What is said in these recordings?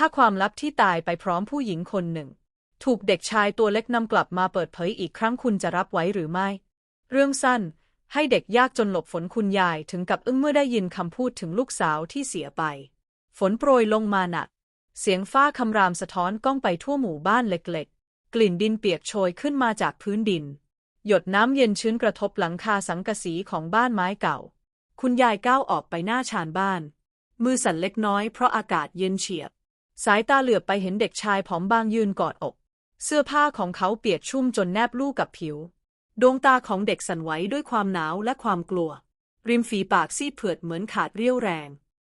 ถ้าความลับที่ตายไปพร้อมผู้หญิงคนหนึ่ง ถูกเด็กชายตัวเล็กนำกลับมาเปิดเผยอีกครั้งคุณจะรับไว้หรือไม่ เรื่องสั้น ให้เด็กยากจนหลบฝนคุณยายถึงกับอึ้งเมื่อได้ยินคำพูดถึงลูกสาวที่เสียไป ฝนโปรยลงมาหนัก เสียงฟ้าคำรามสะท้อนก้องไปทั่วหมู่บ้านเล็กๆ กลิ่นดินเปียกโชยขึ้นมาจากพื้นดิน หยดน้ำเย็นชื้นกระทบหลังคาสังกะสีของบ้านไม้เก่า คุณยายก้าวออกไปหน้าชานบ้าน มือสั่นเล็กน้อยเพราะอากาศเย็นเฉียบ สายตาเหลือบไปเห็นเด็กชายผอมบางยืนกอดอก เสื้อผ้าของเขาเปียกชุ่มจนแนบลู่กับผิว ดวงตาของเด็กสั่นไหวด้วยความหนาวและความกลัว ริมฝีปากซีดเผือดเหมือนขาดเรี่ยวแรง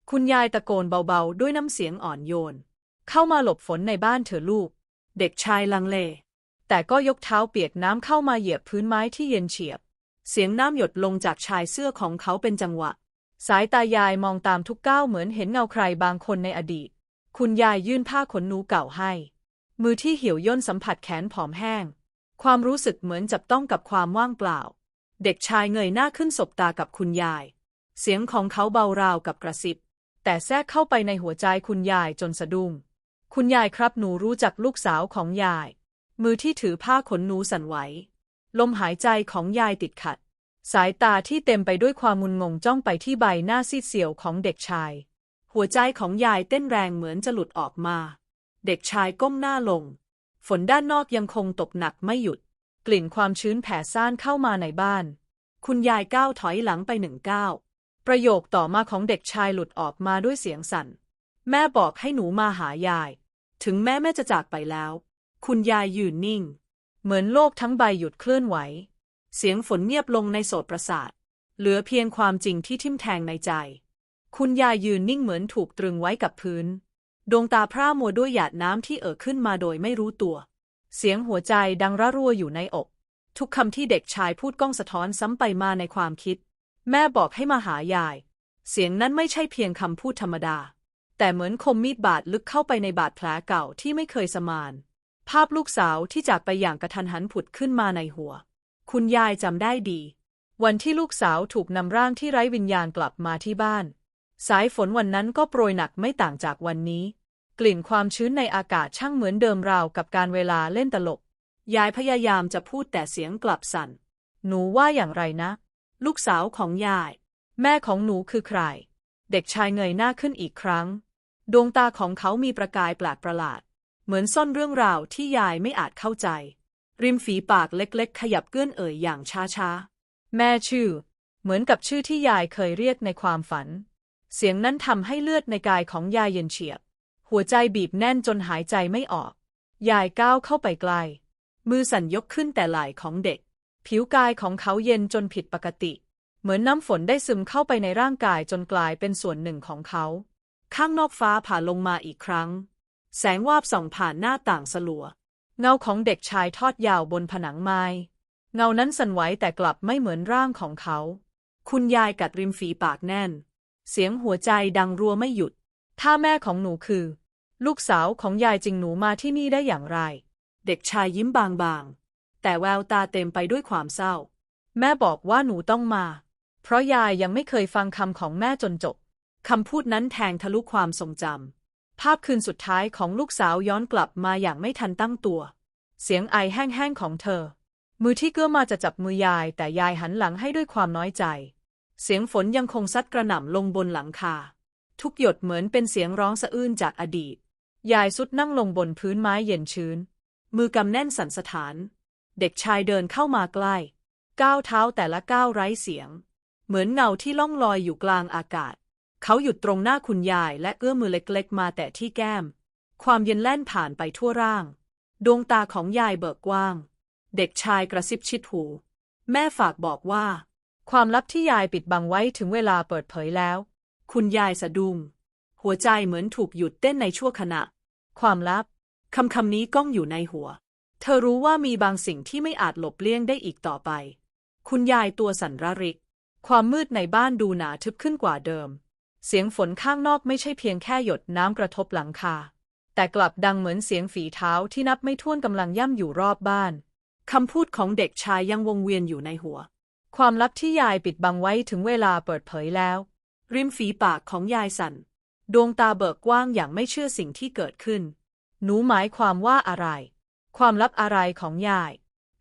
คุณยายตะโกนเบาๆ ด้วยน้ำเสียงอ่อนโยน เข้ามาหลบฝนในบ้านเถอลูก เด็กชายลังเล แต่ก็ยกเท้าเปียกน้ำเข้ามาเหยียบพื้นไม้ที่เย็นเฉียบ เสียงน้ำหยดลงจากชายเสื้อของเขาเป็นจังหวะ สายตายายมองตามทุกก้าวเหมือนเห็นเงาใครบางคนในอดีต คุณยายยื่นผ้าขนหนูเก่าให้ มือที่เหี่ยวย่นสัมผัสแขนผอมแห้ง ความรู้สึกเหมือนจับต้องกับความว่างเปล่า เด็กชายเงยหน้าขึ้นสบตากับคุณยาย เสียงของเขาเบาราวกับกระซิบ แต่แทรกเข้าไปในหัวใจคุณยายจนสะดุ้ง คุณยายครับหนูรู้จักลูกสาวของยาย มือที่ถือผ้าขนหนูสั่นไหว ลมหายใจของยายติดขัด สายตาที่เต็มไปด้วยความงุนงงจ้องไปที่ใบหน้าซีดเซียวของเด็กชาย หัวใจของยายเต้นแรงเหมือนจะหลุดออกมา เด็กชายก้มหน้าลง ฝนด้านนอกยังคงตกหนักไม่หยุด กลิ่นความชื้นแผ่ซ่านเข้ามาในบ้าน คุณยายก้าวถอยหลังไปหนึ่งก้าว ประโยคต่อมาของเด็กชายหลุดออกมาด้วยเสียงสั่น แม่บอกให้หนูมาหายาย ถึงแม่แม่จะจากไปแล้ว คุณยายยืนนิ่ง เหมือนโลกทั้งใบหยุดเคลื่อนไหว เสียงฝนเงียบลงในโสตประสาท เหลือเพียงความจริงที่ทิ่มแทงในใจ คุณยายยืนนิ่งเหมือนถูกตรึงไว้กับพื้น ดวงตาพร่ามัวด้วยหยาดน้ำที่เอ่อขึ้นมาโดยไม่รู้ตัว เสียงหัวใจดังระรัวอยู่ในอก ทุกคำที่เด็กชายพูดก้องสะท้อนซ้ำไปมาในความคิด แม่บอกให้มาหายาย เสียงนั้นไม่ใช่เพียงคำพูดธรรมดา แต่เหมือนคมมีดบาดลึกเข้าไปในบาดแผลเก่าที่ไม่เคยสมาน ภาพลูกสาวที่จากไปอย่างกระทันหันผุดขึ้นมาในหัว คุณยายจำได้ดี วันที่ลูกสาวถูกนำร่างที่ไร้วิญญาณกลับมาที่บ้าน สายฝนวันนั้นก็โปรยหนักไม่ต่างจากวันนี้ กลิ่นความชื้นในอากาศช่างเหมือนเดิมราวกับการเวลาเล่นตลก ยายพยายามจะพูดแต่เสียงกลับสั่น หนูว่าอย่างไรนะ ลูกสาวของยาย แม่ของหนูคือใคร เด็กชายเงยหน้าขึ้นอีกครั้ง ดวงตาของเขามีประกายแปลกประหลาด เหมือนซ่อนเรื่องราวที่ยายไม่อาจเข้าใจ ริมฝีปากเล็กๆ ขยับเกื้อนเอ่ยอย่างช้าๆ แม่ชื่อ เหมือนกับชื่อที่ยายเคยเรียกในความฝัน เสียงนั้นทำให้เลือดในกายของยายเย็นเฉียบ หัวใจบีบแน่นจนหายใจไม่ออก ยายก้าวเข้าไปใกล้มือสั่นยกขึ้นแต่ไหล่ของเด็ก ผิวกายของเขาเย็นจนผิดปกติ เหมือนน้ำฝนได้ซึมเข้าไปในร่างกายจนกลายเป็นส่วนหนึ่งของเขา ข้างนอกฟ้าผ่าลงมาอีกครั้ง แสงวาบส่องผ่านหน้าต่างสลัว เงาของเด็กชายทอดยาวบนผนังไม้เงานั้นสั่นไหวแต่กลับไม่เหมือนร่างของเขา คุณยายกัดริมฝีปากแน่น เสียงหัวใจดังรัวไม่หยุด ถ้าแม่ของหนูคือ ลูกสาวของยายจริงหนูมาที่นี่ได้อย่างไร เด็กชายยิ้มบางๆ แต่แววตาเต็มไปด้วยความเศร้า แม่บอกว่าหนูต้องมา เพราะยายยังไม่เคยฟังคำของแม่จนจบคำพูดนั้นแทงทะลุความทรงจำ ภาพคืนสุดท้ายของลูกสาวย้อนกลับมาอย่างไม่ทันตั้งตัว เสียงไอแห้งๆของเธอ มือที่เกื้อมาจะจับมือยายแต่ยายหันหลังให้ด้วยความน้อยใจ เสียงฝนยังคงซัดกระหน่ำลงบนหลังคา ทุกหยดเหมือนเป็นเสียงร้องสะอื้นจากอดีต ยายสุดนั่งลงบนพื้นไม้เย็นชื้น มือกำแน่นสันสะท้าน เด็กชายเดินเข้ามาใกล้ ก้าวเท้าแต่ละก้าวไร้เสียง เหมือนเงาที่ล่องลอยอยู่กลางอากาศ เขาหยุดตรงหน้าคุณยายและเอื้อมมือเล็กๆ มาแต่ที่แก้ม ความเย็นแล่นผ่านไปทั่วร่าง ดวงตาของยายเบิกกว้าง เด็กชายกระซิบชิดหู แม่ฝากบอกว่า ความลับที่ยายปิดบังไว้ถึงเวลาเปิดเผยแล้ว คุณยายสะดุ้งหัวใจเหมือนถูกหยุดเต้นในชั่วขณะ ความลับ คำคำนี้ก้องอยู่ในหัว เธอรู้ว่ามีบางสิ่งที่ไม่อาจหลบเลี่ยงได้อีกต่อไป คุณยายตัวสั่นระริก ความมืดในบ้านดูหนาทึบขึ้นกว่าเดิม เสียงฝนข้างนอกไม่ใช่เพียงแค่หยดน้ำกระทบหลังคา แต่กลับดังเหมือนเสียงฝีเท้าที่นับไม่ถ้วนกำลังย่ำอยู่รอบบ้านคำพูดของเด็กชายยังวงเวียนอยู่ในหัว ความลับที่ยายปิดบังไว้ถึงเวลาเปิดเผยแล้ว ริมฝีปากของยายสั่น ดวงตาเบิกกว้างอย่างไม่เชื่อสิ่งที่เกิดขึ้น หนูหมายความว่าอะไร ความลับอะไรของยาย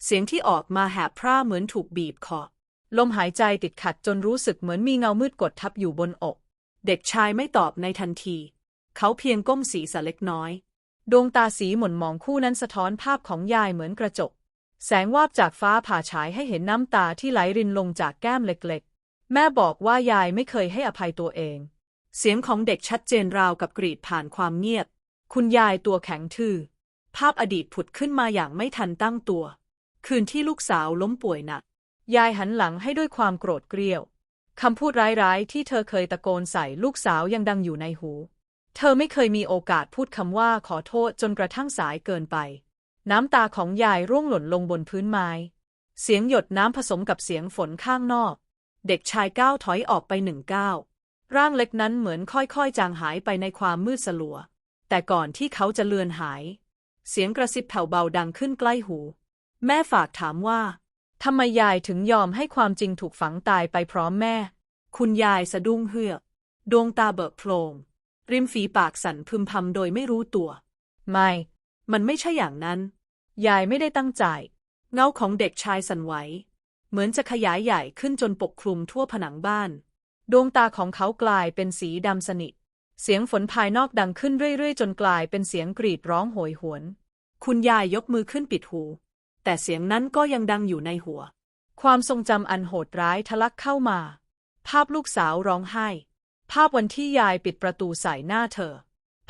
เสียงที่ออกมาแหบพร่าเหมือนถูกบีบคอ ลมหายใจติดขัดจนรู้สึกเหมือนมีเงามืดกดทับอยู่บนอก เด็กชายไม่ตอบในทันที เขาเพียงก้มศีรษะเล็กน้อย ดวงตาสีหม่นมองคู่นั้นสะท้อนภาพของยายเหมือนกระจก แสงวาบจากฟ้าผ่าฉายให้เห็นน้ำตาที่ไหลรินลงจากแก้มเล็กๆ แม่บอกว่ายายไม่เคยให้อภัยตัวเอง เสียงของเด็กชัดเจนราวกับกรีดผ่านความเงียบ คุณยายตัวแข็งทื่อ ภาพอดีตผุดขึ้นมาอย่างไม่ทันตั้งตัว คืนที่ลูกสาวล้มป่วยหนัก ยายหันหลังให้ด้วยความโกรธเกรี้ยว คำพูดร้ายๆ ที่เธอเคยตะโกนใส่ลูกสาวยังดังอยู่ในหู เธอไม่เคยมีโอกาสพูดคำว่าขอโทษจนกระทั่งสายเกินไป น้ำตาของยายร่วงหล่นลงบนพื้นไม้ เสียงหยดน้ำผสมกับเสียงฝนข้างนอก เด็กชายก้าวถอยออกไปหนึ่งก้าวร่างเล็กนั้นเหมือนค่อยๆ จางหายไปในความมืดสลัว แต่ก่อนที่เขาจะเลือนหาย เสียงกระซิบแผ่วเบาดังขึ้นใกล้หู แม่ฝากถามว่าทำไมยายถึงยอมให้ความจริงถูกฝังตายไปพร้อมแม่ คุณยายสะดุ้งเฮือก ดวงตาเบิกโพลงริมฝีปากสั่นพึมพำโดยไม่รู้ตัว ไม่ มันไม่ใช่อย่างนั้น ยายไม่ได้ตั้งใจ เงาของเด็กชายสั่นไหว เหมือนจะขยายใหญ่ขึ้นจนปกคลุมทั่วผนังบ้าน ดวงตาของเขากลายเป็นสีดำสนิท เสียงฝนภายนอกดังขึ้นเรื่อยๆ จนกลายเป็นเสียงกรีดร้องโหยหวน คุณยายยกมือขึ้นปิดหู แต่เสียงนั้นก็ยังดังอยู่ในหัว ความทรงจำอันโหดร้ายทะลักเข้ามา ภาพลูกสาวร้องไห้ ภาพวันที่ยายปิดประตูใส่หน้าเธอ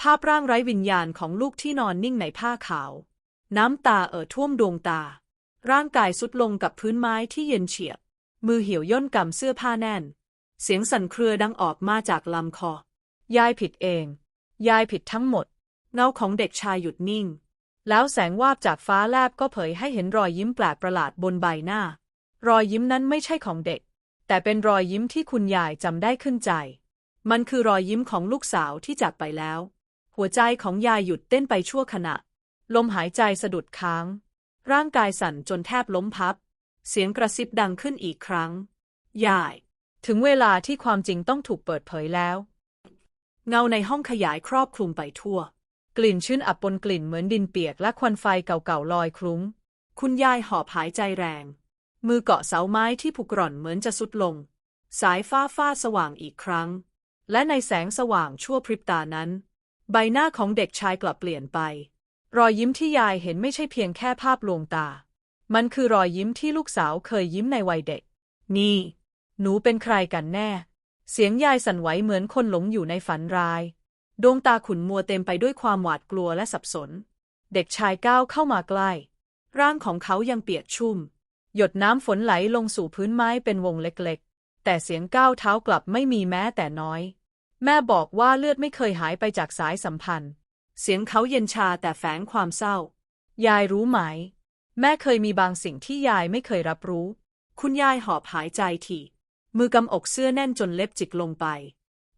ภาพร่างไร้วิญญาณของลูกที่นอนนิ่งในผ้าขาว น้ำตาเอ่อท่วมดวงตา ร่างกายสุดลงกับพื้นไม้ที่เย็นเฉียบ มือเหี่ยวย่นกำเสื้อผ้าแน่น เสียงสั่นเครือดังออกมาจากลำคอ ยายผิดเอง ยายผิดทั้งหมด เงาของเด็กชายหยุดนิ่ง แล้วแสงวาบจากฟ้าแลบก็เผยให้เห็นรอยยิ้มแปลกประหลาดบนใบหน้า รอยยิ้มนั้นไม่ใช่ของเด็ก แต่เป็นรอยยิ้มที่คุณยายจำได้ขึ้นใจ มันคือรอยยิ้มของลูกสาวที่จากไปแล้ว หัวใจของยายหยุดเต้นไปชั่วขณะ ลมหายใจสะดุดค้าง ร่างกายสั่นจนแทบล้มพับ เสียงกระซิบดังขึ้นอีกครั้ง ยาย ถึงเวลาที่ความจริงต้องถูกเปิดเผยแล้ว เงาในห้องขยายครอบคลุมไปทั่ว กลิ่นชื้นอับปนกลิ่นเหมือนดินเปียกและควันไฟเก่าๆลอยคลุ้ง คุณยายหอบหายใจแรง มือเกาะเสาไม้ที่ผุกร่อนเหมือนจะสุดลง สายฟ้าฟาดสว่างอีกครั้ง และในแสงสว่างชั่วพริบตานั้น ใบหน้าของเด็กชายกลับเปลี่ยนไป รอยยิ้มที่ยายเห็นไม่ใช่เพียงแค่ภาพลวงตา มันคือรอยยิ้มที่ลูกสาวเคยยิ้มในวัยเด็ก นี่ หนูเป็นใครกันแน่ เสียงยายสั่นไหวเหมือนคนหลงอยู่ในฝันร้าย ดวงตาขุ่นมัวเต็มไปด้วยความหวาดกลัวและสับสน เด็กชายก้าวเข้ามาใกล้ ร่างของเขายังเปียกชุ่ม หยดน้ำฝนไหลลงสู่พื้นไม้เป็นวงเล็กๆ แต่เสียงก้าวเท้ากลับไม่มีแม้แต่น้อย แม่บอกว่าเลือดไม่เคยหายไปจากสายสัมพันธ์ เสียงเขาเย็นชาแต่แฝงความเศร้า ยายรู้ไหม แม่เคยมีบางสิ่งที่ยายไม่เคยรับรู้ คุณยายหอบหายใจถี่มือกำอกเสื้อแน่นจนเล็บจิกลงไป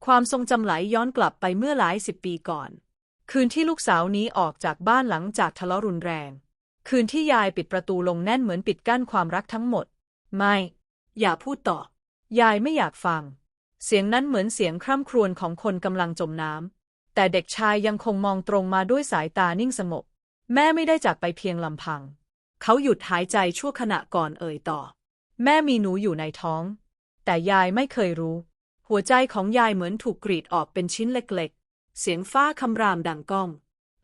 ความทรงจำไหลย้อนกลับไปเมื่อหลายสิบปีก่อน คืนที่ลูกสาวนี้ออกจากบ้านหลังจากทะเลาะรุนแรง คืนที่ยายปิดประตูลงแน่นเหมือนปิดกั้นความรักทั้งหมด ไม่ อย่าพูดต่อ ยายไม่อยากฟัง เสียงนั้นเหมือนเสียงคร่ำครวญของคนกำลังจมน้ำ แต่เด็กชายยังคงมองตรงมาด้วยสายตานิ่งสงบ แม่ไม่ได้จากไปเพียงลำพัง เขาหยุดหายใจชั่วขณะก่อนเอ่ยต่อ แม่มีหนูอยู่ในท้อง แต่ยายไม่เคยรู้ หัวใจของยายเหมือนถูกกรีดออกเป็นชิ้นเล็กๆ เสียงฟ้าคำรามดังก้อง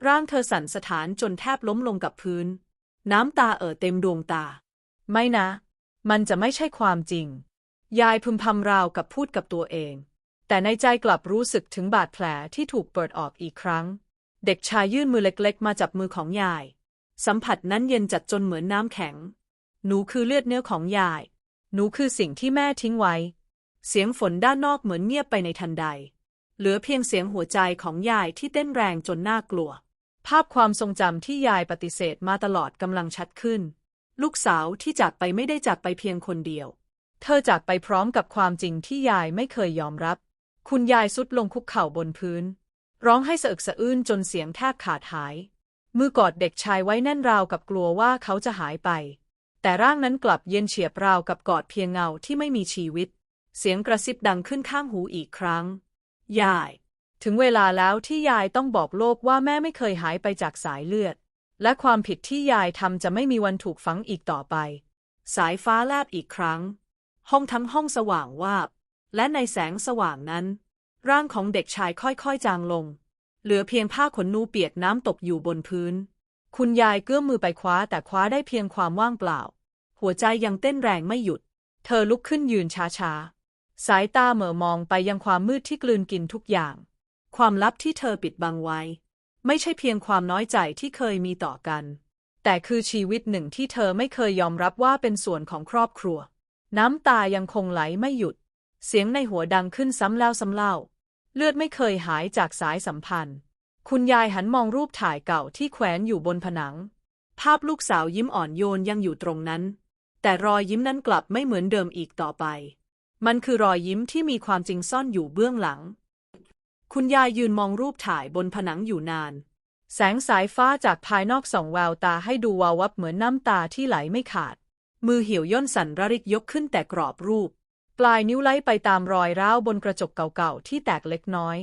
ร่างเธอสั่นสะท้านจนแทบล้มลงกับพื้น น้ำตาเอ่อเต็มดวงตา ไม่นะ มันจะไม่ใช่ความจริง ยายพึมพำราวกับพูดกับตัวเอง แต่ในใจกลับรู้สึกถึงบาดแผลที่ถูกเปิดออกอีกครั้ง เด็กชายยื่นมือเล็กๆ มาจับมือของยาย สัมผัสนั้นเย็นจัดจนเหมือนน้ำแข็ง หนูคือเลือดเนื้อของยาย หนูคือสิ่งที่แม่ทิ้งไว้ เสียงฝนด้านนอกเหมือนเงียบไปในทันใด เหลือเพียงเสียงหัวใจของยายที่เต้นแรงจนน่ากลัว ภาพความทรงจำที่ยายปฏิเสธมาตลอดกำลังชัดขึ้น ลูกสาวที่จากไปไม่ได้จากไปเพียงคนเดียว เธอจากไปพร้อมกับความจริงที่ยายไม่เคยยอมรับ คุณยายสุดลงคุกเข่าบนพื้น ร้องให้สะอึกสะอื้นจนเสียงแทบขาดหาย มือกอดเด็กชายไว้แน่นราวกับกลัวว่าเขาจะหายไป แต่ร่างนั้นกลับเย็นเฉียบราวกับกอดเพียงเงาที่ไม่มีชีวิต เสียงกระซิบดังขึ้นข้างหูอีกครั้ง ยาย ถึงเวลาแล้วที่ยายต้องบอกโลกว่าแม่ไม่เคยหายไปจากสายเลือด และความผิดที่ยายทำจะไม่มีวันถูกฝังอีกต่อไป สายฟ้าแลบอีกครั้ง ห้องทั้งห้องสว่างวาบ และในแสงสว่างนั้น ร่างของเด็กชายค่อยๆจางลง เหลือเพียงผ้าขนนูเปียกน้ำตกอยู่บนพื้น คุณยายเกื้อมมือไปคว้าแต่คว้าได้เพียงความว่างเปล่า หัวใจยังเต้นแรงไม่หยุด เธอลุกขึ้นยืนช้าๆ สายตาเหม่อมองไปยังความมืดที่กลืนกินทุกอย่าง ความลับที่เธอปิดบังไว้ ไม่ใช่เพียงความน้อยใจที่เคยมีต่อกัน แต่คือชีวิตหนึ่งที่เธอไม่เคยยอมรับว่าเป็นส่วนของครอบครัว น้ำตายังคงไหลไม่หยุด เสียงในหัวดังขึ้นซ้ำแล้วซ้ำเล่า เลือดไม่เคยหายจากสายสัมพันธ์ คุณยายหันมองรูปถ่ายเก่าที่แขวนอยู่บนผนัง ภาพลูกสาวยิ้มอ่อนโยนยังอยู่ตรงนั้น แต่รอยยิ้มนั้นกลับไม่เหมือนเดิมอีกต่อไป มันคือรอยยิ้มที่มีความจริงซ่อนอยู่เบื้องหลัง คุณยายยืนมองรูปถ่ายบนผนังอยู่นาน แสงสายฟ้าจากภายนอกส่องแววตาให้ดูวาววับเหมือนน้ำตาที่ไหลไม่ขาด มือเหี่ยวย่นสั่นระริกยกขึ้นแต่กรอบรูป ปลายนิ้วไล่ไปตามรอยร้าวบนกระจกเก่าๆที่แตกเล็กน้อย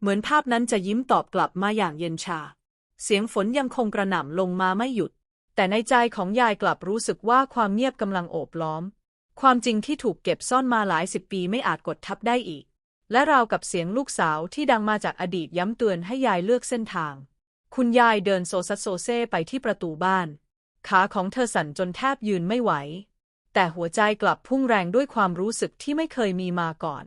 เหมือนภาพนั้นจะยิ้มตอบกลับมาอย่างเย็นชา เสียงฝนยังคงกระหน่ำลงมาไม่หยุด แต่ในใจของยายกลับรู้สึกว่าความเงียบกำลังโอบล้อม ความจริงที่ถูกเก็บซ่อนมาหลายสิบปีไม่อาจกดทับได้อีก และราวกับเสียงลูกสาวที่ดังมาจากอดีตย้ำเตือนให้ยายเลือกเส้นทาง คุณยายเดินโซซัสโซเซไปที่ประตูบ้าน ขาของเธอสั่นจนแทบยืนไม่ไหว แต่หัวใจกลับพุ่งแรงด้วยความรู้สึกที่ไม่เคยมีมาก่อน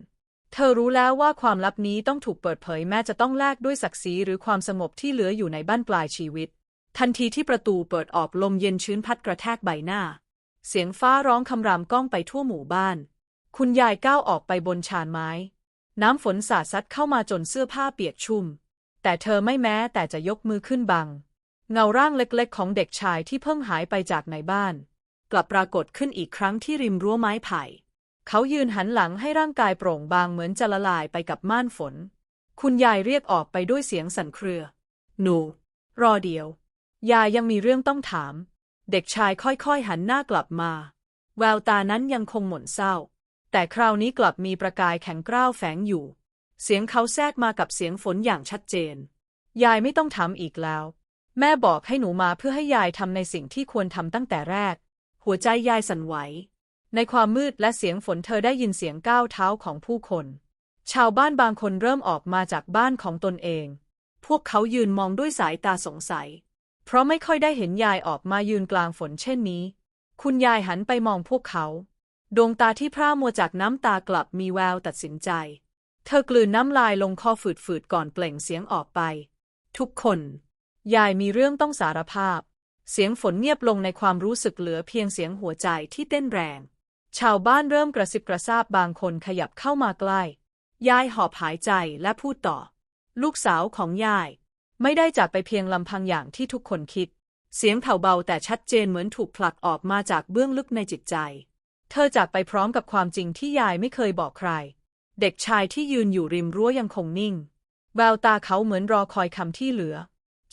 เธอรู้แล้วว่าความลับนี้ต้องถูกเปิดเผยแม้จะต้องแลกด้วยศักดิ์ศรีหรือความสงบที่เหลืออยู่ในบ้านปลายชีวิต ทันทีที่ประตูเปิดออกลมเย็นชื้นพัดกระแทกใบหน้า เสียงฟ้าร้องคำรามก้องไปทั่วหมู่บ้าน คุณยายก้าวออกไปบนชานไม้ น้ำฝนสาดซัดเข้ามาจนเสื้อผ้าเปียกชุ่ม แต่เธอไม่แม้แต่จะยกมือขึ้นบัง เงาร่างเล็กๆ ของเด็กชายที่เพิ่งหายไปจากในบ้าน กลับปรากฏขึ้นอีกครั้งที่ริมรั้วไม้ไผ่ เขายืนหันหลังให้ร่างกายโปร่งบางเหมือนจะละลายไปกับม่านฝน คุณยายเรียกออกไปด้วยเสียงสั่นเครือ หนู รอเดียว ยายยังมีเรื่องต้องถาม เด็กชายค่อยๆหันหน้ากลับมา แววตานั้นยังคงหม่นเศร้า แต่คราวนี้กลับมีประกายแข็งกร้าวแฝงอยู่ เสียงเขาแทรกมากับเสียงฝนอย่างชัดเจน ยายไม่ต้องถามอีกแล้ว แม่บอกให้หนูมาเพื่อให้ยายทำในสิ่งที่ควรทำตั้งแต่แรก หัวใจยายสั่นไหว ในความมืดและเสียงฝนเธอได้ยินเสียงก้าวเท้าของผู้คน ชาวบ้านบางคนเริ่มออกมาจากบ้านของตนเอง พวกเขายืนมองด้วยสายตาสงสัย เพราะไม่ค่อยได้เห็นยายออกมายืนกลางฝนเช่นนี้ คุณยายหันไปมองพวกเขา ดวงตาที่พร่ามัวจากน้ำตากลับมีแววตัดสินใจ เธอกลืนน้ำลายลงคอฝืดๆก่อนเปล่งเสียงออกไป ทุกคน ยายมีเรื่องต้องสารภาพ เสียงฝนเงียบลงในความรู้สึกเหลือเพียงเสียงหัวใจที่เต้นแรง ชาวบ้านเริ่มกระซิบกระซาบบางคนขยับเข้ามาใกล้ ยายหอบหายใจและพูดต่อ ลูกสาวของยาย ไม่ได้จากไปเพียงลำพังอย่างที่ทุกคนคิด เสียงแผ่วเบาแต่ชัดเจนเหมือนถูกผลักออกมาจากเบื้องลึกในจิตใจ เธอจากไปพร้อมกับความจริงที่ยายไม่เคยบอกใคร เด็กชายที่ยืนอยู่ริมรั้วยังคงนิ่งแววตาเขาเหมือนรอคอยคำที่เหลือ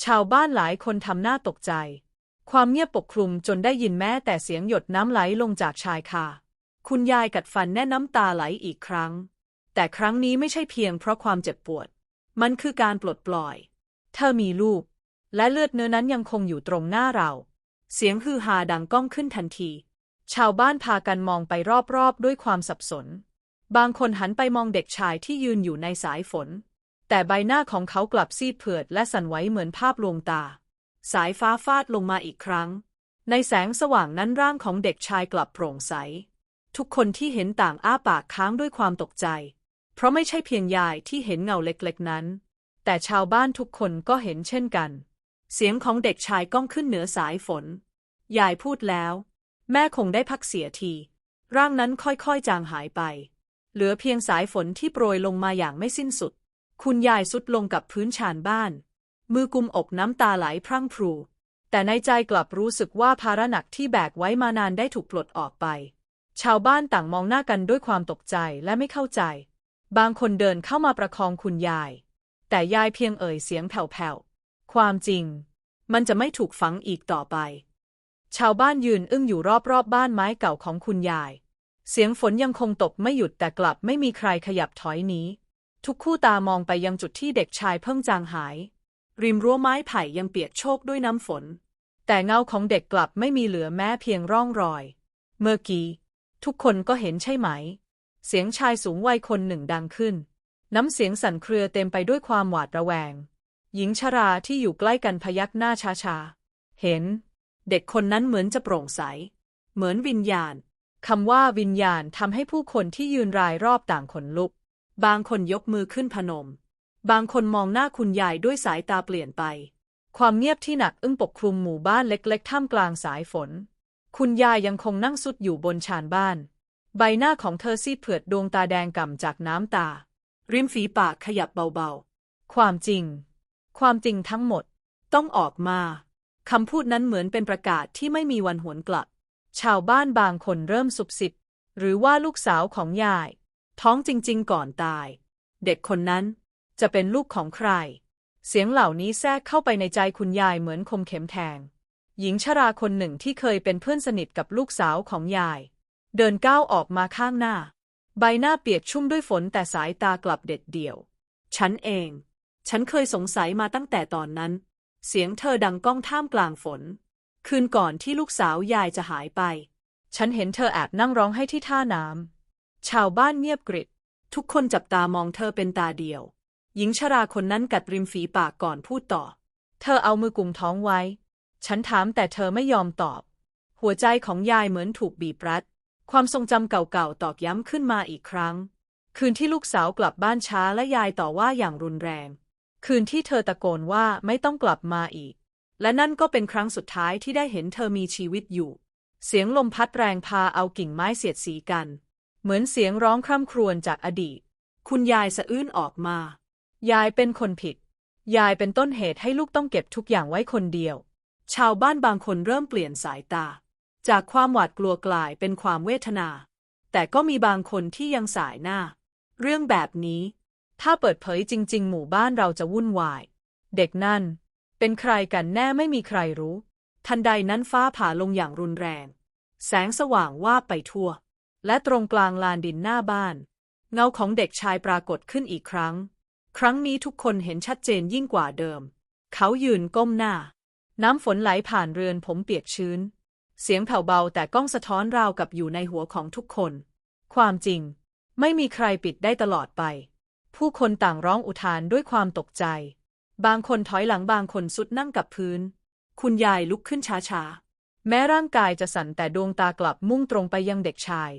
ชาวบ้านหลายคนทำหน้าตกใจ ความเงียบปกคลุมจนได้ยินแม้แต่เสียงหยดน้ำไหลลงจากชายคาคุณยายกัดฟันแน่น้ำตาไหลอีกครั้ง แต่ครั้งนี้ไม่ใช่เพียงเพราะความเจ็บปวด มันคือการปลดปล่อย เธอมีลูก และเลือดเนื้อนั้นยังคงอยู่ตรงหน้าเรา เสียงฮือฮาดังก้องขึ้นทันที ชาวบ้านพากันมองไปรอบๆ ด้วยความสับสน บางคนหันไปมองเด็กชายที่ยืนอยู่ในสายฝน แต่ใบหน้าของเขากลับซีดเผือดและสั่นไหวเหมือนภาพลวงตา สายฟ้าฟาดลงมาอีกครั้ง ในแสงสว่างนั้นร่างของเด็กชายกลับโปร่งใส ทุกคนที่เห็นต่างอ้าปากค้างด้วยความตกใจ เพราะไม่ใช่เพียงยายที่เห็นเงาเล็กๆนั้น แต่ชาวบ้านทุกคนก็เห็นเช่นกัน เสียงของเด็กชายก้องขึ้นเหนือสายฝน ยายพูดแล้ว แม่คงได้พักเสียที ร่างนั้นค่อยๆจางหายไป เหลือเพียงสายฝนที่โปรยลงมาอย่างไม่สิ้นสุด คุณยายสุดลงกับพื้นชานบ้าน มือกุมอกน้ำตาไหลพรั่งพรู แต่ในใจกลับรู้สึกว่าภาระหนักที่แบกไว้มานานได้ถูกปลดออกไป ชาวบ้านต่างมองหน้ากันด้วยความตกใจและไม่เข้าใจ บางคนเดินเข้ามาประคองคุณยาย แต่ยายเพียงเอ่ยเสียงแผ่วๆ ความจริง มันจะไม่ถูกฝังอีกต่อไป ชาวบ้านยืนอึ้งอยู่รอบๆบบ้านไม้เก่าของคุณยาย เสียงฝนยังคงตกไม่หยุดแต่กลับไม่มีใครขยับถอยหนี ทุกคู่ตามองไปยังจุดที่เด็กชายเพิ่งจางหาย ริมรั้วไม้ไผ่ยังเปียกโชกด้วยน้ำฝน แต่เงาของเด็กกลับไม่มีเหลือแม้เพียงร่องรอย เมื่อกี้ทุกคนก็เห็นใช่ไหม เสียงชายสูงวัยคนหนึ่งดังขึ้น น้ำเสียงสั่นเครือเต็มไปด้วยความหวาดระแวง หญิงชราที่อยู่ใกล้กันพยักหน้าช้าๆ เห็น เด็กคนนั้นเหมือนจะโปร่งใส เหมือนวิญญาณคำว่าวิญญาณทำให้ผู้คนที่ยืนรายรอบต่างขนลุก บางคนยกมือขึ้นพนม บางคนมองหน้าคุณยายด้วยสายตาเปลี่ยนไป ความเงียบที่หนักอึ้งปกคลุมหมู่บ้านเล็กๆ ท่ามกลางสายฝน คุณยายยังคงนั่งสุดอยู่บนชานบ้าน ใบหน้าของเธอซีดเผือดดวงตาแดงก่ำจากน้ำตา ริมฝีปากขยับเบาๆ ความจริง ความจริงทั้งหมด ต้องออกมาคำพูดนั้นเหมือนเป็นประกาศที่ไม่มีวันหวนกลับ ชาวบ้านบางคนเริ่มสุบสิบ หรือว่าลูกสาวของยาย ท้องจริง ๆ ก่อนตาย เด็กคนนั้นจะเป็นลูกของใคร เสียงเหล่านี้แทรกเข้าไปในใจคุณยายเหมือนคมเข็มแทง หญิงชราคนหนึ่งที่เคยเป็นเพื่อนสนิทกับลูกสาวของยาย เดินก้าวออกมาข้างหน้า ใบหน้าเปียกชุ่มด้วยฝนแต่สายตากลับเด็ดเดี่ยว ฉันเอง ฉันเคยสงสัยมาตั้งแต่ตอนนั้น เสียงเธอดังก้องท่ามกลางฝน คืนก่อนที่ลูกสาวยายจะหายไป ฉันเห็นเธอแอบนั่งร้องให้ที่ท่าน้ำ ชาวบ้านเงียบกริบทุกคนจับตามองเธอเป็นตาเดียว หญิงชราคนนั้นกัดริมฝีปากก่อนพูดต่อ เธอเอามือกุมท้องไว้ ฉันถามแต่เธอไม่ยอมตอบ หัวใจของยายเหมือนถูกบีบรัด ความทรงจำเก่าๆตอกย้ำขึ้นมาอีกครั้ง คืนที่ลูกสาวกลับบ้านช้าและยายต่อว่าอย่างรุนแรง คืนที่เธอตะโกนว่าไม่ต้องกลับมาอีก และนั่นก็เป็นครั้งสุดท้ายที่ได้เห็นเธอมีชีวิตอยู่ เสียงลมพัดแรงพาเอากิ่งไม้เสียดสีกัน เหมือนเสียงร้องคร่ำครวญจากอดีต คุณยายสะอื้นออกมา ยายเป็นคนผิด ยายเป็นต้นเหตุให้ลูกต้องเก็บทุกอย่างไว้คนเดียว ชาวบ้านบางคนเริ่มเปลี่ยนสายตา จากความหวาดกลัวกลายเป็นความเวทนา แต่ก็มีบางคนที่ยังสายหน้า เรื่องแบบนี้ ถ้าเปิดเผยจริง ๆ หมู่บ้านเราจะวุ่นวาย เด็กนั่น เป็นใครกันแน่ไม่มีใครรู้ ทันใดนั้นฟ้าผ่าลงอย่างรุนแรง แสงสว่างวาบไปทั่ว และตรงกลางลานดินหน้าบ้าน เงาของเด็กชายปรากฏขึ้นอีกครั้ง ครั้งนี้ทุกคนเห็นชัดเจนยิ่งกว่าเดิม เขายืนก้มหน้า น้ำฝนไหลผ่านเรือนผมเปียกชื้น เสียงแผ่วเบาแต่ก้องสะท้อนราวกับอยู่ในหัวของทุกคน ความจริง ไม่มีใครปิดได้ตลอดไป ผู้คนต่างร้องอุทานด้วยความตกใจ บางคนถอยหลังบางคนสุดนั่งกับพื้น คุณยายลุกขึ้นช้าๆแม้ร่างกายจะสั่นแต่ดวงตากลับมุ่งตรงไปยังเด็กชาย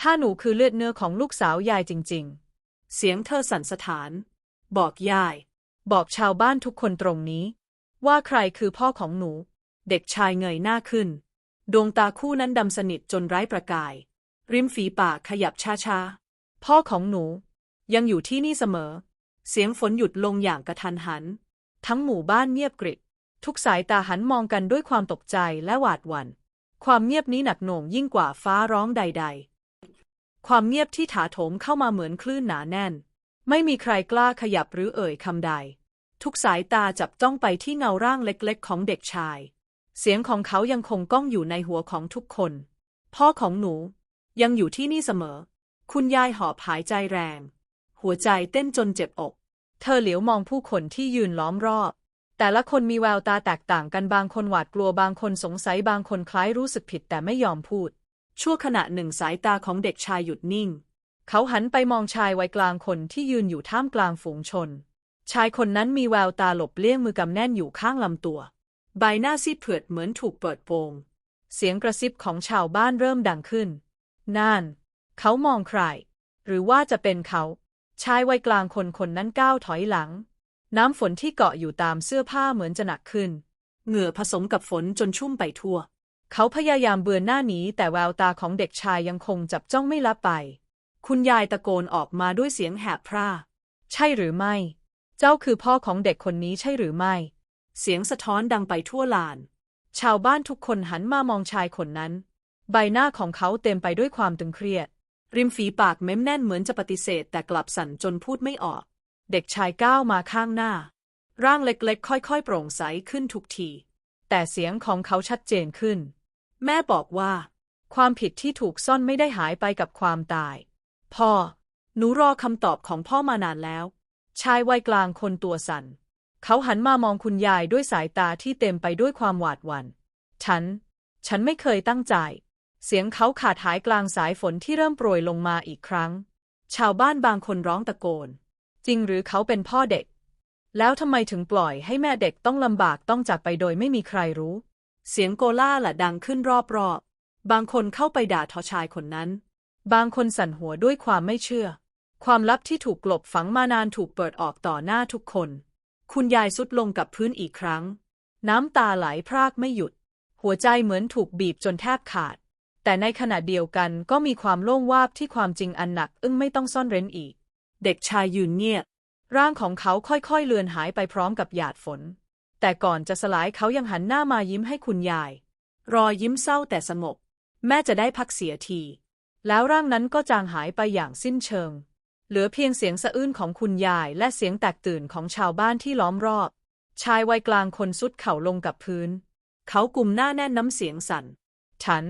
ถ้าหนูคือเลือดเนื้อของลูกสาวยายจริง ๆ เสียงเธอสั่นสะท้าน บอกยาย บอกชาวบ้านทุกคนตรงนี้ ว่าใครคือพ่อของหนู เด็กชายเงยหน้าขึ้น ดวงตาคู่นั้นดำสนิทจนไร้ประกาย ริมฝีปากขยับช้าๆ พ่อของหนู ยังอยู่ที่นี่เสมอ เสียงฝนหยุดลงอย่างกระทันหัน ทั้งหมู่บ้านเงียบกริบทุกสายตาหันมองกันด้วยความตกใจและหวาดหวัน่น ความเงียบนี้หนักหน่วงยิ่งกว่าฟ้าร้องใด ๆ ความเงียบที่ถาโถมเข้ามาเหมือนคลื่นหนาแน่น ไม่มีใครกล้าขยับหรือเอ่ยคำใด ทุกสายตาจับจ้องไปที่เงาร่างเล็กๆ ของเด็กชาย เสียงของเขายังคงก้องอยู่ในหัวของทุกคน พ่อของหนูยังอยู่ที่นี่เสมอ คุณยายหอบหายใจแรง หัวใจเต้นจนเจ็บอก เธอเหลียวมองผู้คนที่ยืนล้อมรอบ แต่ละคนมีแววตาแตกต่างกันบางคนหวาดกลัวบางคนสงสัยบางคนคล้ายรู้สึกผิดแต่ไม่ยอมพูด ชั่วขณะหนึ่งสายตาของเด็กชายหยุดนิ่ง เขาหันไปมองชายวัยกลางคนที่ยืนอยู่ท่ามกลางฝูงชน ชายคนนั้นมีแววตาหลบเลี่ยงมือกำแน่นอยู่ข้างลำตัว ใบหน้าซีดเผือดเหมือนถูกเปิดโปง เสียงกระซิบของชาวบ้านเริ่มดังขึ้น นั่น เขามองใคร หรือว่าจะเป็นเขา ชายวัยกลางคนคนนั้นก้าวถอยหลัง น้ำฝนที่เกาะอยู่ตามเสื้อผ้าเหมือนจะหนักขึ้น เหงื่อผสมกับฝนจนชุ่มไปทั่ว เขาพยายามเบือนหน้าหนีแต่แววตาของเด็กชายยังคงจับจ้องไม่ละไป คุณยายตะโกนออกมาด้วยเสียงแหบพร่า ใช่หรือไม่ เจ้าคือพ่อของเด็กคนนี้ใช่หรือไม่ เสียงสะท้อนดังไปทั่วลาน ชาวบ้านทุกคนหันมามองชายคนนั้น ใบหน้าของเขาเต็มไปด้วยความตึงเครียด ริมฝีปากเม้มแน่นเหมือนจะปฏิเสธแต่กลับสั่นจนพูดไม่ออก เด็กชายก้าวมาข้างหน้า ร่างเล็กๆ ค่อยๆ โปร่งใสขึ้นทุกที แต่เสียงของเขาชัดเจนขึ้น แม่บอกว่า ความผิดที่ถูกซ่อนไม่ได้หายไปกับความตาย พ่อ หนูรอคำตอบของพ่อมานานแล้ว ชายวัยกลางคนตัวสั่น เขาหันมามองคุณยายด้วยสายตาที่เต็มไปด้วยความหวาดหวัน่น ฉัน ฉันไม่เคยตั้งใจ เสียงเขาขาดหายกลางสายฝนที่เริ่มโปรยลงมาอีกครั้ง ชาวบ้านบางคนร้องตะโกน จริงหรือเขาเป็นพ่อเด็ก แล้วทำไมถึงปล่อยให้แม่เด็กต้องลำบากต้องจากไปโดยไม่มีใครรู้ เสียงโกล่าละดังขึ้นรอบๆ บางคนเข้าไปด่าทอชายคนนั้น บางคนสั่นหัวด้วยความไม่เชื่อ ความลับที่ถูกกลบฝังมานานถูกเปิดออกต่อหน้าทุกคน คุณยายสุดลงกับพื้นอีกครั้ง น้ำตาไหลพรากไม่หยุด หัวใจเหมือนถูกบีบจนแทบขาด แต่ในขณะเดียวกันก็มีความโล่งวาบที่ความจริงอันหนัก อึ้งไม่ต้องซ่อนเร้นอีก เด็กชายยืนเงียบ ร่างของเขาค่อยๆเลือนหายไปพร้อมกับหยาดฝน แต่ก่อนจะสลายเขายังหันหน้ามายิ้มให้คุณยาย รอยยิ้มเศร้าแต่สงบแม่จะได้พักเสียที แล้วร่างนั้นก็จางหายไปอย่างสิ้นเชิง เหลือเพียงเสียงสะอื้นของคุณยายและเสียงแตกตื่นของชาวบ้านที่ล้อมรอบ ชายวัยกลางคนสุดเข่าลงกับพื้น เขากลุ่มหน้าแน่นน้ำเสียงสั่น ฉัน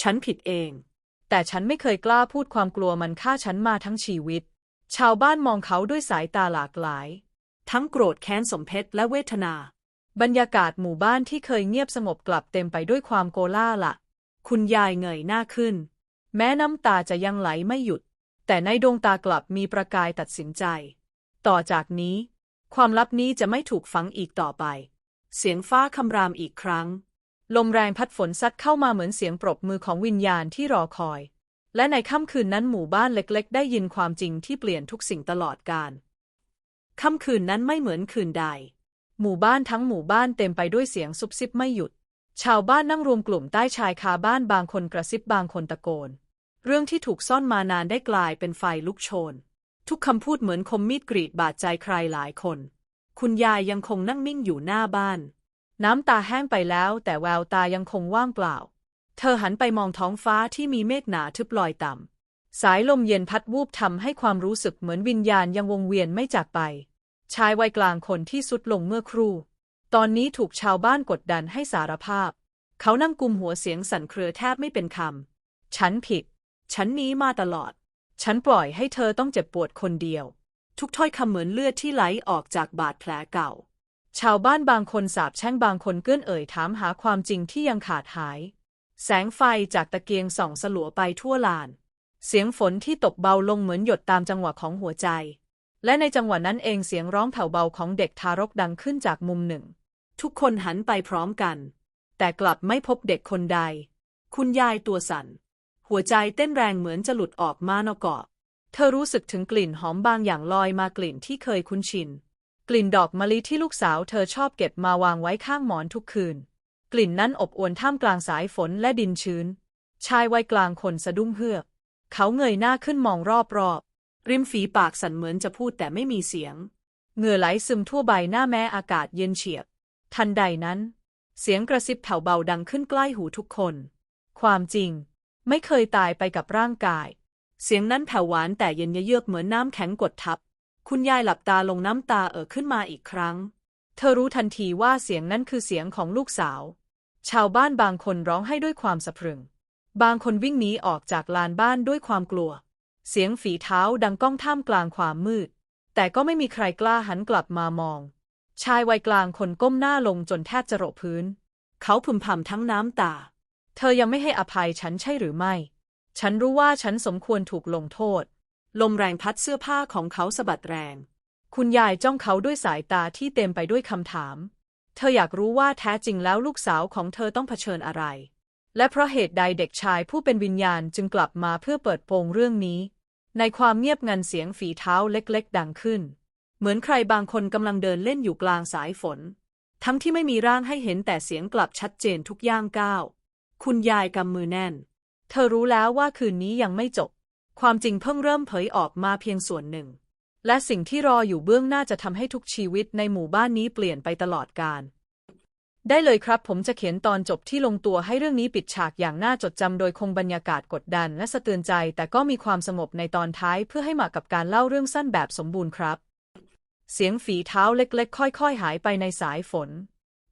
ฉันผิดเอง แต่ฉันไม่เคยกล้าพูดความกลัวมันฆ่าฉันมาทั้งชีวิต ชาวบ้านมองเขาด้วยสายตาหลากหลาย ทั้งโกรธแค้นสมเพชและเวทนา บรรยากาศหมู่บ้านที่เคยเงียบสงบกลับเต็มไปด้วยความโกล่าละคุณยายเงยหน้าขึ้น แม้น้ำตาจะยังไหลไม่หยุด แต่ในดวงตากลับมีประกายตัดสินใจ ต่อจากนี้ ความลับนี้จะไม่ถูกฝังอีกต่อไป เสียงฟ้าคำรามอีกครั้ง ลมแรงพัดฝนซัดเข้ามาเหมือนเสียงปรบมือของวิญญาณที่รอคอย และในค่ำคืนนั้นหมู่บ้านเล็กๆ ได้ยินความจริงที่เปลี่ยนทุกสิ่งตลอดกาลค่ำคืนนั้นไม่เหมือนคืนใด หมู่บ้านทั้งหมู่บ้านเต็มไปด้วยเสียงซุบซิบไม่หยุด ชาวบ้านนั่งรวมกลุ่มใต้ชายคาบ้านบางคนกระซิบบางคนตะโกน เรื่องที่ถูกซ่อนมานานได้กลายเป็นไฟลุกโชน ทุกคำพูดเหมือนคมมีดกรีดบาดใจใครหลายคน คุณยายยังคงนั่งนิ่งอยู่หน้าบ้าน น้ำตาแห้งไปแล้วแต่แววตายังคงว่างเปล่า เธอหันไปมองท้องฟ้าที่มีเมฆหนาทึบลอยต่ำ สายลมเย็นพัดวูบทำให้ความรู้สึกเหมือนวิญญาณยังวงเวียนไม่จากไป ชายวัยกลางคนที่สุดลงเมื่อครู่ ตอนนี้ถูกชาวบ้านกดดันให้สารภาพ เขานั่งกุมหัวเสียงสั่นเครือแทบไม่เป็นคำ ฉันผิด ฉันนี้มาตลอด ฉันปล่อยให้เธอต้องเจ็บปวดคนเดียว ทุกถ้อยคำเหมือนเลือดที่ไหลออกจากบาดแผลเก่า ชาวบ้านบางคนสาบแช่งบางคนเกื้อนเอ่ยถามหาความจริงที่ยังขาดหาย แสงไฟจากตะเกียงส่องสลัวไปทั่วลาน เสียงฝนที่ตกเบาลงเหมือนหยดตามจังหวะของหัวใจ และในจังหวะนั้นเองเสียงร้องแผ่วเบาของเด็กทารกดังขึ้นจากมุมหนึ่ง ทุกคนหันไปพร้อมกัน แต่กลับไม่พบเด็กคนใด คุณยายตัวสั่น หัวใจเต้นแรงเหมือนจะหลุดออกมานอกเกาะ เธอรู้สึกถึงกลิ่นหอมบางอย่างลอยมากลิ่นที่เคยคุ้นชิน กลิ่นดอกมะลิที่ลูกสาวเธอชอบเก็บมาวางไว้ข้างหมอนทุกคืน กลิ่นนั้นอบอวลท่ามกลางสายฝนและดินชื้น ชายวัยกลางคนสะดุ้งเฮือก เขาเงยหน้าขึ้นมองรอบๆ ริมฝีปากสั่นเหมือนจะพูดแต่ไม่มีเสียง เหงื่อไหลซึมทั่วใบหน้าแม้อากาศเย็นเฉียบ ทันใดนั้น เสียงกระซิบแผ่วเบาดังขึ้นใกล้หูทุกคน ความจริง ไม่เคยตายไปกับร่างกาย เสียงนั้นแผ่วหวานแต่เย็นเยือกเหมือนน้ำแข็งกดทับ คุณยายหลับตาลงน้ำตาเอ่อขึ้นมาอีกครั้ง เธอรู้ทันทีว่าเสียงนั้นคือเสียงของลูกสาว ชาวบ้านบางคนร้องให้ด้วยความสะพรึง บางคนวิ่งหนีออกจากลานบ้านด้วยความกลัว เสียงฝีเท้าดังก้องท่ามกลางความมืด แต่ก็ไม่มีใครกล้าหันกลับมามอง ชายวัยกลางคนก้มหน้าลงจนแทบจะโรพื้น เขาพึมพำทั้งน้ำตา เธอยังไม่ให้อภัยฉันใช่หรือไม่ ฉันรู้ว่าฉันสมควรถูกลงโทษ ลมแรงพัดเสื้อผ้าของเขาสะบัดแรง คุณยายจ้องเขาด้วยสายตาที่เต็มไปด้วยคำถาม เธออยากรู้ว่าแท้จริงแล้วลูกสาวของเธอต้องเผชิญอะไร และเพราะเหตุใดเด็กชายผู้เป็นวิญญาณจึงกลับมาเพื่อเปิดโปงเรื่องนี้ ในความเงียบงันเสียงฝีเท้าเล็กๆ ดังขึ้น เหมือนใครบางคนกำลังเดินเล่นอยู่กลางสายฝน ทั้งที่ไม่มีร่างให้เห็นแต่เสียงกลับชัดเจนทุกย่างก้าว คุณยายกำมือแน่น เธอรู้แล้วว่าคืนนี้ยังไม่จบ ความจริงเพิ่งเริ่มเผยออกมาเพียงส่วนหนึ่ง และสิ่งที่รออยู่เบื้องหน้าจะทำให้ทุกชีวิตในหมู่บ้านนี้เปลี่ยนไปตลอดกาลได้เลยครับผมจะเขียนตอนจบที่ลงตัวให้เรื่องนี้ปิดฉากอย่างน่าจดจำโดยคงบรรยากาศกดดันและสะเตือนใจ แต่ก็มีความสงบในตอนท้ายเพื่อให้เหมาะกับการเล่าเรื่องสั้นแบบสมบูรณ์ครับ เสียงฝีเท้าเล็กๆ ค่อยๆ หายไปในสายฝน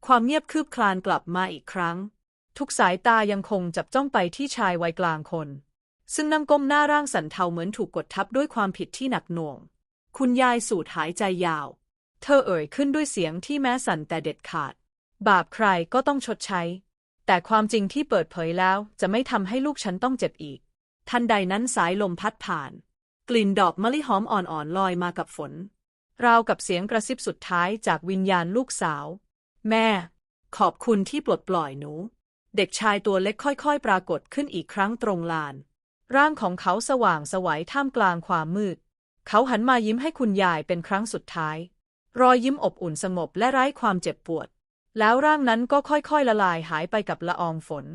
ความเงียบคืบคลานกลับมาอีกครั้ง ทุกสายตายังคงจับจ้องไปที่ชายวัยกลางคน ซึ่งนั่งก้มหน้าร่างสันเทาเหมือนถูกกดทับด้วยความผิดที่หนักหน่วง คุณยายสูดหายใจยาว เธอเอ่ยขึ้นด้วยเสียงที่แม้สั่นแต่เด็ดขาด บาปใครก็ต้องชดใช้ แต่ความจริงที่เปิดเผยแล้วจะไม่ทำให้ลูกฉันต้องเจ็บอีก ทันใดนั้นสายลมพัดผ่าน กลิ่นดอกมะลิหอมอ่อนๆลอยมากับฝน ราวกับเสียงกระซิบสุดท้ายจากวิญญาณลูกสาว แม่ ขอบคุณที่ปลดปล่อยหนู เด็กชายตัวเล็กค่อยๆ ปรากฏขึ้นอีกครั้งตรงลาน ร่างของเขาสว่างสวัยท่ามกลางความมืด เขาหันมายิ้มให้คุณยายเป็นครั้งสุดท้าย รอยยิ้มอบอุ่นสงบและไร้ความเจ็บปวด แล้วร่างนั้นก็ค่อยๆ ละลายหายไปกับละอองฝน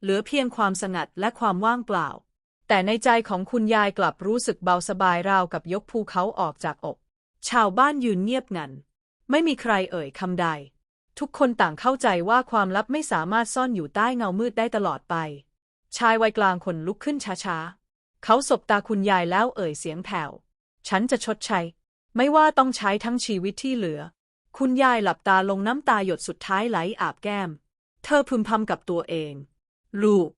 เหลือเพียงความสงัดและความว่างเปล่า แต่ในใจของคุณยายกลับรู้สึกเบาสบายราวกับยกภูเขาออกจากอก ชาวบ้านยืนเงียบงัน ไม่มีใครเอ่ยคำใด ทุกคนต่างเข้าใจว่าความลับไม่สามารถซ่อนอยู่ใต้เงามืดได้ตลอดไป ชายวัยกลางคนลุกขึ้นช้าๆ เขาสบตาคุณยายแล้วเอ่ยเสียงแผ่ว ฉันจะชดใช้ ไม่ว่าต้องใช้ทั้งชีวิตที่เหลือ คุณยายหลับตาลงน้ำตาหยดสุดท้ายไหลอาบแก้ม เธอพึมพำกับตัวเอง ลูก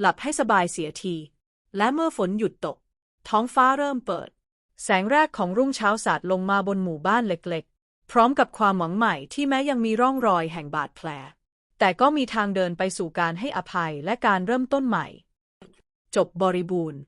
หลับให้สบายเสียที และเมื่อฝนหยุดตก ท้องฟ้าเริ่มเปิด แสงแรกของรุ่งเช้าสาดลงมาบนหมู่บ้านเล็กๆ พร้อมกับความหวังใหม่ที่แม้ยังมีร่องรอยแห่งบาดแผล แต่ก็มีทางเดินไปสู่การให้อภัยและการเริ่มต้นใหม่ จบบริบูรณ์